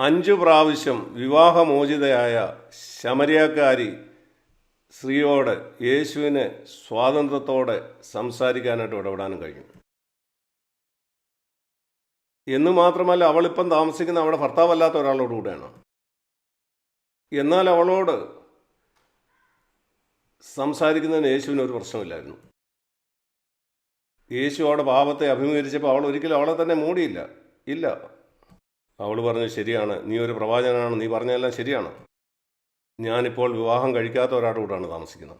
അഞ്ചു പ്രാവശ്യം വിവാഹമോചിതയായ ശമരിയാക്കാരി സ്ത്രീയോട് യേശുവിന് സ്വാതന്ത്ര്യത്തോടെ സംസാരിക്കാനായിട്ട് ഇടപെടാനും കഴിയും എന്ന് മാത്രമല്ല അവളിപ്പം താമസിക്കുന്ന അവളുടെ ഭർത്താവല്ലാത്ത ഒരാളോട് കൂടെയാണ്. എന്നാൽ അവളോട് സംസാരിക്കുന്നതിന് യേശുവിന് ഒരു പ്രശ്നമില്ലായിരുന്നു. യേശു അവളുടെ പാപത്തെ അഭിമുഖീകരിച്ചപ്പോൾ അവൾ ഒരിക്കലും അവളെ തന്നെ മൂടിയില്ല. ഇല്ല. അവൾ പറഞ്ഞു ശരിയാണ്. നീ ഒരു പ്രവാചകനാണ്. നീ പറഞ്ഞതെല്ലാം ശരിയാണ്. ഞാനിപ്പോൾ വിവാഹം കഴിക്കാത്ത ഒരാളുടെ കൂടാണ് താമസിക്കുന്നത്.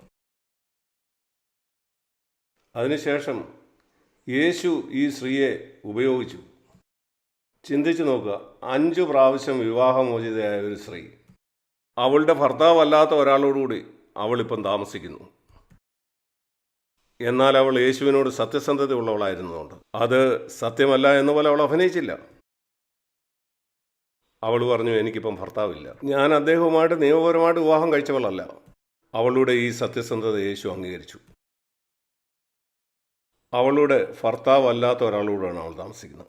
അതിനുശേഷം യേശു ഈ സ്ത്രീയെ ഉപയോഗിച്ചു. ചിന്തിച്ചു നോക്കുക. അഞ്ചു പ്രാവശ്യം വിവാഹമോചിതയായ ഒരു സ്ത്രീ. അവളുടെ ഭർത്താവല്ലാത്ത ഒരാളോടുകൂടി അവളിപ്പം താമസിക്കുന്നു. എന്നാൽ അവൾ യേശുവിനോട് സത്യസന്ധത ഉള്ളവളായിരുന്നതുകൊണ്ട് അത് സത്യമല്ല എന്ന പോലെ അവൾ അഭിനയിച്ചില്ല. അവൾ പറഞ്ഞു എനിക്കിപ്പം ഭർത്താവില്ല. ഞാൻ അദ്ദേഹവുമായിട്ട് നിയമപരമായിട്ട് വിവാഹം കഴിച്ചവളല്ല. അവളുടെ ഈ സത്യസന്ധത യേശു അംഗീകരിച്ചു. അവളുടെ ഭർത്താവല്ലാത്ത ഒരാളോടാണ് അവൾ താമസിക്കുന്നത്.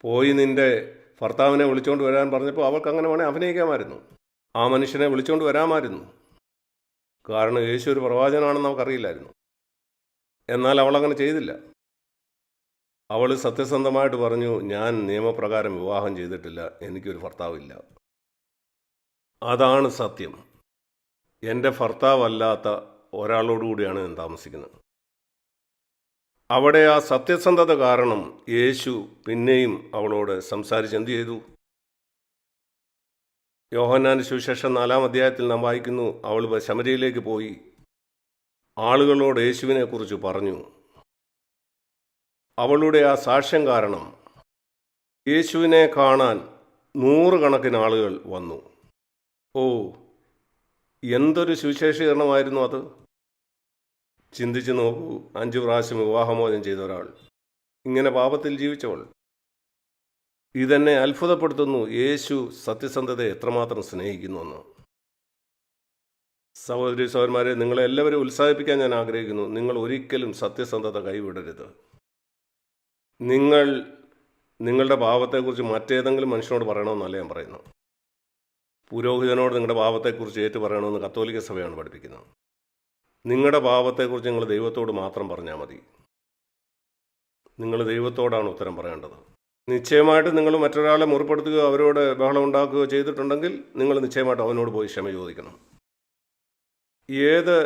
പോയി നിന്റെ ഭർത്താവിനെ വിളിച്ചുകൊണ്ട് വരാൻ പറഞ്ഞപ്പോൾ അവൾക്ക് അങ്ങനെ വേണേൽ അഭിനയിക്കാമായിരുന്നു. ആ മനുഷ്യനെ വിളിച്ചുകൊണ്ട് വരാമായിരുന്നു. കാരണം യേശു ഒരു പ്രവാചകനാണെന്ന് നമുക്കറിയില്ലായിരുന്നു. എന്നാൽ അവൾ അങ്ങനെ ചെയ്തില്ല. അവൾ സത്യസന്ധമായിട്ട് പറഞ്ഞു ഞാൻ നിയമപ്രകാരം വിവാഹം ചെയ്തിട്ടില്ല. എനിക്കൊരു ഭർത്താവില്ല. അതാണ് സത്യം. എന്റെ ഭർത്താവല്ലാത്ത ഒരാളോടുകൂടിയാണ് ഞാൻ താമസിക്കുന്നത്. അവിടെ ആ സത്യസന്ധത കാരണം യേശു പിന്നെയും അവളോട് സംസാരിച്ച് ചെയ്തു? യോഹന്നാൻ സുവിശേഷം നാലാം അധ്യായത്തിൽ നാം വായിക്കുന്നു അവൾ ശമരിയിലേക്ക് പോയി. ആളുകളോട് യേശുവിനെക്കുറിച്ച് പറഞ്ഞു അവളുടെ ആ സാക്ഷ്യം കാരണം യേശുവിനെ കാണാൻ നൂറുകണക്കിന് ആളുകൾ വന്നു. ഓ എന്തൊരു സുവിശേഷീകരണമായിരുന്നു അത്. ചിന്തിച്ചു നോക്കൂ അഞ്ചു പ്രാവശ്യം വിവാഹമോചനം ചെയ്ത ഒരാൾ. ഇങ്ങനെ പാപത്തിൽ ജീവിച്ചവൾ. ഇതെന്നെ അത്ഭുതപ്പെടുത്തുന്നു. യേശു സത്യസന്ധതയെ എത്രമാത്രം സ്നേഹിക്കുന്നുവെന്ന്. സഹോദരി സഹോദരന്മാരെ നിങ്ങളെ എല്ലാവരും ഉത്സാഹിപ്പിക്കാൻ ഞാൻ ആഗ്രഹിക്കുന്നു. നിങ്ങൾ ഒരിക്കലും സത്യസന്ധത കൈവിടരുത്. നിങ്ങൾ നിങ്ങളുടെ പാപത്തെക്കുറിച്ച് മറ്റേതെങ്കിലും മനുഷ്യനോട് പറയണമെന്നല്ല ഞാൻ പറയുന്നു പുരോഹിതനോട് നിങ്ങളുടെ പാപത്തെക്കുറിച്ച് ഏറ്റു പറയണമെന്ന് കത്തോലിക്ക സഭയാണ് പഠിപ്പിക്കുന്നത്. നിങ്ങളുടെ പാപത്തെക്കുറിച്ച് നിങ്ങൾ ദൈവത്തോട് മാത്രം പറഞ്ഞാൽ മതി. നിങ്ങൾ ദൈവത്തോടാണ് ഉത്തരം പറയേണ്ടത്. നിശ്ചയമായിട്ട് നിങ്ങൾ മറ്റൊരാളെ മുറിപ്പെടുത്തുകയോ അവരോട് ബഹളം ഉണ്ടാക്കുകയോ ചെയ്തിട്ടുണ്ടെങ്കിൽ നിങ്ങൾ നിശ്ചയമായിട്ട് അവനോട് പോയി ക്ഷമ ചോദിക്കണം. ഏത്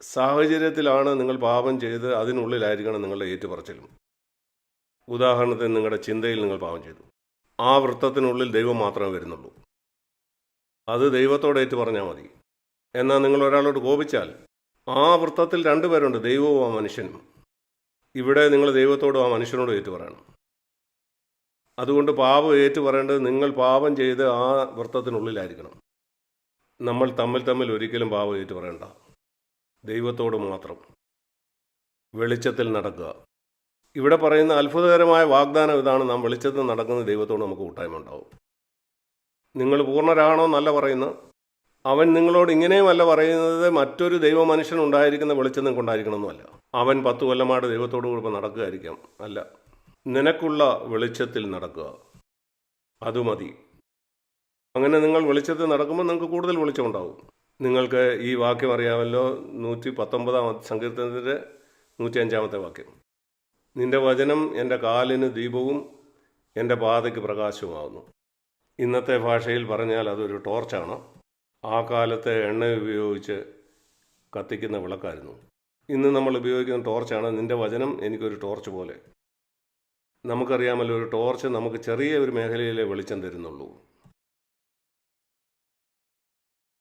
സാഹചര്യത്തിലാണ് നിങ്ങൾ പാപം ചെയ്ത് അതിനുള്ളിലായിരിക്കണം നിങ്ങളുടെ ഏറ്റുപറച്ചിലും. ഉദാഹരണത്തിന് നിങ്ങളുടെ ചിന്തയിൽ നിങ്ങൾ പാപം ചെയ്തു. ആ വൃത്തത്തിനുള്ളിൽ ദൈവം മാത്രമേ വരുന്നുള്ളൂ. അത് ദൈവത്തോട് ഏറ്റു പറഞ്ഞാൽ മതി. എന്നാൽ നിങ്ങൾ ഒരാളോട് കോപിച്ചാൽ ആ വൃത്തത്തിൽ രണ്ടുപേരുണ്ട് ദൈവവും ആ മനുഷ്യനും ഇവിടെ നിങ്ങൾ ദൈവത്തോടും ആ മനുഷ്യനോടും ഏറ്റു പറയണം അതുകൊണ്ട് പാപം ഏറ്റു പറയേണ്ടത് നിങ്ങൾ പാപം ചെയ്ത് ആ വൃത്തത്തിനുള്ളിലായിരിക്കണം. നമ്മൾ തമ്മിൽ തമ്മിൽ ഒരിക്കലും പാപം ഏറ്റു പറയണ്ട ദൈവത്തോട് മാത്രം വെളിച്ചത്തിൽ നടക്കുക. ഇവിടെ പറയുന്ന അത്ഭുതകരമായ വാഗ്ദാനം ഇതാണ് നാം വെളിച്ചത്തിൽ നടക്കുന്ന ദൈവത്തോട് നമുക്ക് കൂട്ടായ്മ ഉണ്ടാവും. നിങ്ങൾ പൂർണരാണോ എന്നല്ല പറയുന്നത് അവൻ നിങ്ങളോട് ഇങ്ങനെയുമല്ല പറയുന്നത് മറ്റൊരു ദൈവ മനുഷ്യൻ ഉണ്ടായിരിക്കുന്ന വെളിച്ചം നിങ്ങൾക്ക് ഉണ്ടായിരിക്കണമെന്നല്ല. അവൻ പത്ത് കൊല്ലമായിട്ട് ദൈവത്തോട് കൂടി നടക്കുകയായിരിക്കാം. അല്ല നിനക്കുള്ള വെളിച്ചത്തിൽ നടക്കുക. അത് മതി. അങ്ങനെ നിങ്ങൾ വെളിച്ചത്തിൽ നടക്കുമ്പോൾ നിങ്ങൾക്ക് കൂടുതൽ വെളിച്ചമുണ്ടാവും നിങ്ങൾക്ക് ഈ വാക്യം അറിയാമല്ലോ നൂറ്റി പത്തൊമ്പതാം സങ്കീർത്തനത്തിന്റെ നൂറ്റി അഞ്ചാമത്തെ വാക്യം. നിന്റെ വചനം എന്റെ കാലിന് ദീപവും എന്റെ പാതയ്ക്ക് പ്രകാശവുമാകുന്നു ഇന്നത്തെ ഭാഷയിൽ പറഞ്ഞാൽ അതൊരു ടോർച്ചാണ്. ആ കാലത്തെ എണ്ണ ഉപയോഗിച്ച് കത്തിക്കുന്ന വിളക്കായിരുന്നു. ഇന്ന് നമ്മൾ ഉപയോഗിക്കുന്ന ടോർച്ചാണ് നിന്റെ വചനം എനിക്കൊരു ടോർച്ച് പോലെ. നമുക്കറിയാമല്ലോ ഒരു ടോർച്ച് നമുക്ക് ചെറിയ ഒരു മേഖലയിലെ വെളിച്ചം തരുന്നുള്ളൂ.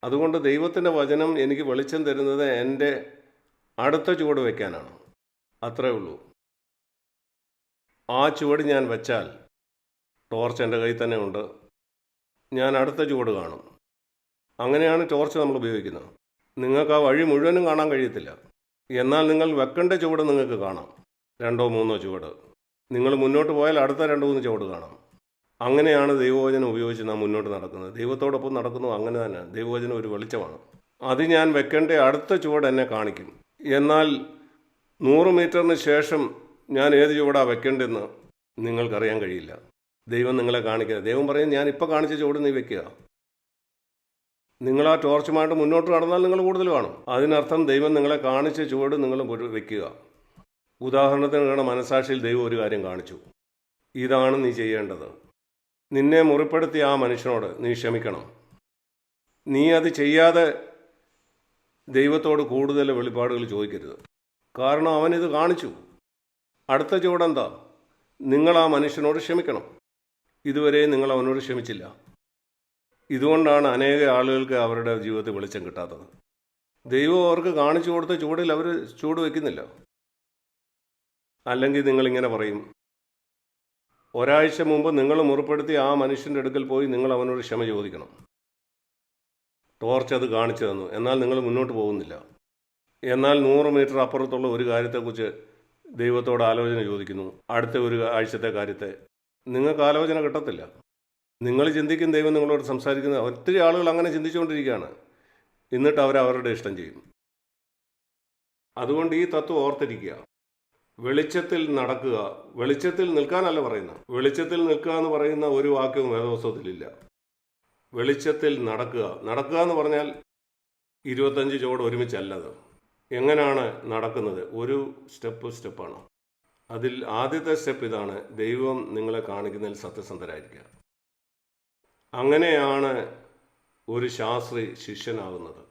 അതുകൊണ്ട് ദൈവത്തിന്റെ വചനം എനിക്ക് വെളിച്ചം തരുന്നത് എന്റെ അടുത്ത ചുവട് വയ്ക്കാനാണ്. അത്രേ ഉള്ളൂ. ആ ചുവട് ഞാൻ വെച്ചാൽ ടോർച്ച് എന്റെ കയ്യിൽ തന്നെ ഉണ്ട്. ഞാൻ അടുത്ത ചുവട് കാണും. അങ്ങനെയാണ് ടോർച്ച് നമ്മൾ ഉപയോഗിക്കുന്നത്. നിങ്ങൾക്ക് ആ വഴി മുഴുവനും കാണാൻ കഴിയത്തില്ല. എന്നാൽ നിങ്ങൾ വെക്കേണ്ട ചുവട് നിങ്ങൾക്ക് കാണാം. രണ്ടോ മൂന്നോ ചുവട്. നിങ്ങൾ മുന്നോട്ട് പോയാൽ അടുത്ത രണ്ടോ മൂന്ന് ചുവട് കാണാം. അങ്ങനെയാണ് ദൈവവചനം ഉപയോഗിച്ച് നാം മുന്നോട്ട് നടക്കുന്നത്. ദൈവത്തോടൊപ്പം നടക്കുന്നു അങ്ങനെ തന്നെ. ദൈവവചനം ഒരു വെളിച്ചമാണ്. അത് ഞാൻ വെക്കേണ്ട അടുത്ത ചുവട് എന്നെ കാണിക്കും. എന്നാൽ നൂറ് മീറ്ററിന് ശേഷം ഞാൻ ഏത് ചുവടാണ് വെക്കേണ്ടതെന്ന് നിങ്ങൾക്കറിയാൻ കഴിയില്ല. ദൈവം നിങ്ങളെ കാണിക്കുക ദൈവം പറയും ഞാൻ ഇപ്പോൾ കാണിച്ച ചുവട് നീ വെക്കുക. നിങ്ങൾ ആ ടോർച്ചുമായിട്ട് മുന്നോട്ട് നടന്നാൽ നിങ്ങൾ കൂടുതൽ കാണും. അതിനർത്ഥം ദൈവം നിങ്ങളെ കാണിച്ച ചുവട് നിങ്ങൾ വെക്കുക. ഉദാഹരണത്തിന് നിങ്ങളുടെ മനസാക്ഷിയിൽ ദൈവം ഒരു കാര്യം കാണിച്ചു. ഇതാണ് നീ ചെയ്യേണ്ടത്. നിന്നെ മുറിപ്പെടുത്തിയ ആ മനുഷ്യനോട് നീ ക്ഷമിക്കണം. നീ അത് ചെയ്യാതെ ദൈവത്തോട് കൂടുതൽ വെളിപ്പാടുകൾ ചോദിക്കരുത്. കാരണം അവനിത് കാണിച്ചു. അടുത്ത ചുവടെന്താ? നിങ്ങൾ ആ മനുഷ്യനോട് ക്ഷമിക്കണം. ഇതുവരെ നിങ്ങൾ അവനോട് ക്ഷമിച്ചില്ല. ഇതുകൊണ്ടാണ് അനേക ആളുകൾക്ക് അവരുടെ ജീവിതത്തിൽ വെളിച്ചം കിട്ടാത്തത്. ദൈവം അവർക്ക് കാണിച്ചു കൊടുത്ത ചൂടിൽ അവർ ചൂട് വയ്ക്കുന്നില്ല അല്ലെങ്കിൽ നിങ്ങളിങ്ങനെ പറയും ഒരാഴ്ച മുമ്പ് നിങ്ങൾ മുറിപ്പെടുത്തി ആ മനുഷ്യന്റെ അടുക്കൽ പോയി നിങ്ങൾ അവനോട് ക്ഷമ ചോദിക്കണം. ടോർച്ച് അത് കാണിച്ചു തന്നു. എന്നാൽ നിങ്ങൾ മുന്നോട്ട് പോകുന്നില്ല. എന്നാൽ നൂറ് മീറ്റർ അപ്പുറത്തുള്ള ഒരു കാര്യത്തെക്കുറിച്ച് ദൈവത്തോട് ആലോചന ചോദിക്കുന്നു. അടുത്ത ഒരു ആഴ്ചത്തെ കാര്യത്തെ. നിങ്ങൾക്ക് ആലോചന കിട്ടത്തില്ല. നിങ്ങൾ ചിന്തിക്കും ദൈവം നിങ്ങളോട് സംസാരിക്കുന്നത് ഒത്തിരി ആളുകൾ അങ്ങനെ ചിന്തിച്ചുകൊണ്ടിരിക്കുകയാണ്. എന്നിട്ട് അവർ അവരുടെ ഇഷ്ടം ചെയ്യും. അതുകൊണ്ട് ഈ തത്വം ഓർത്തിരിക്കുക. വെളിച്ചത്തിൽ നടക്കുക. വെളിച്ചത്തിൽ നിൽക്കാനല്ല പറയുന്നത്. വെളിച്ചത്തിൽ നിൽക്കുക എന്ന് പറയുന്ന ഒരു വാക്യവും വേദോത്സവത്തിലില്ല വെളിച്ചത്തിൽ നടക്കുക. നടക്കുക എന്ന് പറഞ്ഞാൽ ഇരുപത്തഞ്ച് ചുവട് ഒരുമിച്ചല്ലത്. എങ്ങനെയാണ് നടക്കുന്നത്? ഒരു സ്റ്റെപ്പ് സ്റ്റെപ്പാണ്? അതിൽ ആദ്യത്തെ സ്റ്റെപ്പ് ഇതാണ് ദൈവം നിങ്ങളെ കാണിക്കുന്നതിൽ സത്യസന്ധരായിരിക്കുക. അങ്ങനെയാണ് ഒരു ശാസ്ത്രി ശിഷ്യനാകുന്നത്.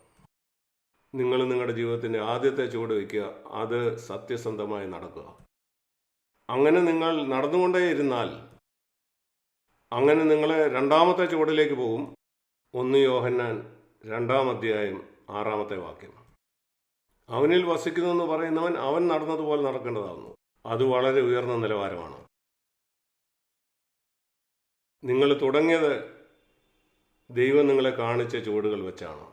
നിങ്ങൾ നിങ്ങളുടെ ജീവിതത്തിന്റെ ആദ്യത്തെ ചുവട് വയ്ക്കുക അത് സത്യസന്ധമായി നടക്കുക. അങ്ങനെ നിങ്ങൾ നടന്നുകൊണ്ടേ ഇരുന്നാൽ അങ്ങനെ നിങ്ങളെ രണ്ടാമത്തെ ചുവടിലേക്ക് പോകും. ഒന്ന് യോഹന്നാൻ രണ്ടാം അധ്യായം ആറാമത്തെ വാക്യം. അവനിൽ വസിക്കുന്നു എന്ന് പറയുന്നവൻ അവൻ നടന്നതുപോലെ നടക്കേണ്ടതാകുന്നു അത് വളരെ ഉയർന്ന നിലവാരമാണ്. നിങ്ങൾ തുടങ്ങിയത് ദൈവം നിങ്ങളെ കാണിച്ച ചുവടുകൾ വെച്ചാണ്.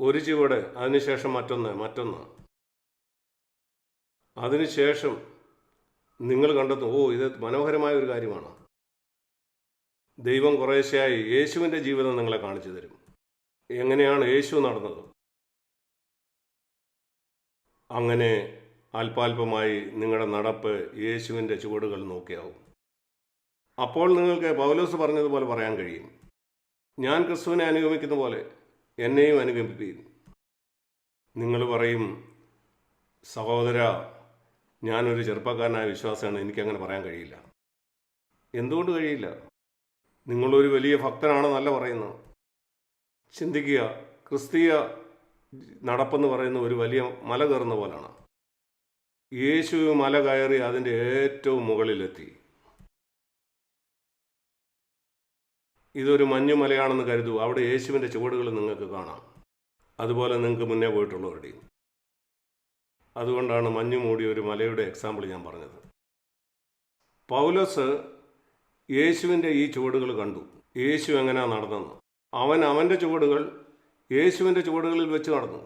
ഒരു ചുവട് അതിനുശേഷം മറ്റൊന്ന് മറ്റൊന്ന്. അതിനുശേഷം നിങ്ങൾ കണ്ടെത്തും ഓ ഇത് മനോഹരമായ ഒരു കാര്യമാണ്. ദൈവം കുറേശ്ശെയായി യേശുവിന്റെ ജീവിതം നിങ്ങളെ കാണിച്ചു തരും. എങ്ങനെയാണ് യേശു നടന്നത്? അങ്ങനെ അല്പാൽപമായി നിങ്ങളുടെ നടപ്പ് യേശുവിന്റെ ചുവടുകൾ നോക്കിയാവും. അപ്പോൾ നിങ്ങൾക്ക് പൗലോസ് പറഞ്ഞതുപോലെ പറയാൻ കഴിയും. ഞാൻ ക്രിസ്തുവിനെ അനുഗമിക്കുന്ന പോലെ എന്നെയും അനുഗമിപ്പീൻ നിങ്ങൾ പറയും സഹോദര ഞാനൊരു ചെറുപ്പക്കാരനായ വിശ്വാസമാണ് എനിക്കങ്ങനെ പറയാൻ കഴിയില്ല. എന്തുകൊണ്ട് കഴിയില്ല? നിങ്ങളൊരു വലിയ ഭക്തനാണെന്നല്ല പറയുന്നത്. ചിന്തിക്കുക ക്രിസ്തീയ നടപ്പെന്ന് പറയുന്ന ഒരു വലിയ മല കയറുന്ന പോലാണ്. യേശു മല കയറി അതിന്റെ ഏറ്റവും മുകളിലെത്തി. ഇതൊരു മഞ്ഞുമലയാണെന്ന് കരുതൂ. അവിടെ യേശുവിന്റെ ചുവടുകൾ നിങ്ങൾക്ക് കാണാം. അതുപോലെ നിങ്ങൾക്ക് മുന്നേ പോയിട്ടുള്ളവരുടെയും അതുകൊണ്ടാണ് മഞ്ഞു മൂടിയ ഒരു മലയുടെ എക്സാമ്പിൾ ഞാൻ പറഞ്ഞത്. പൗലോസ് യേശുവിന്റെ ഈ ചുവടുകൾ കണ്ടു. യേശു എങ്ങനെയാണ് നടന്നത്? അവൻ അവന്റെ ചുവടുകൾ യേശുവിന്റെ ചുവടുകളിൽ വെച്ച് നടന്നു.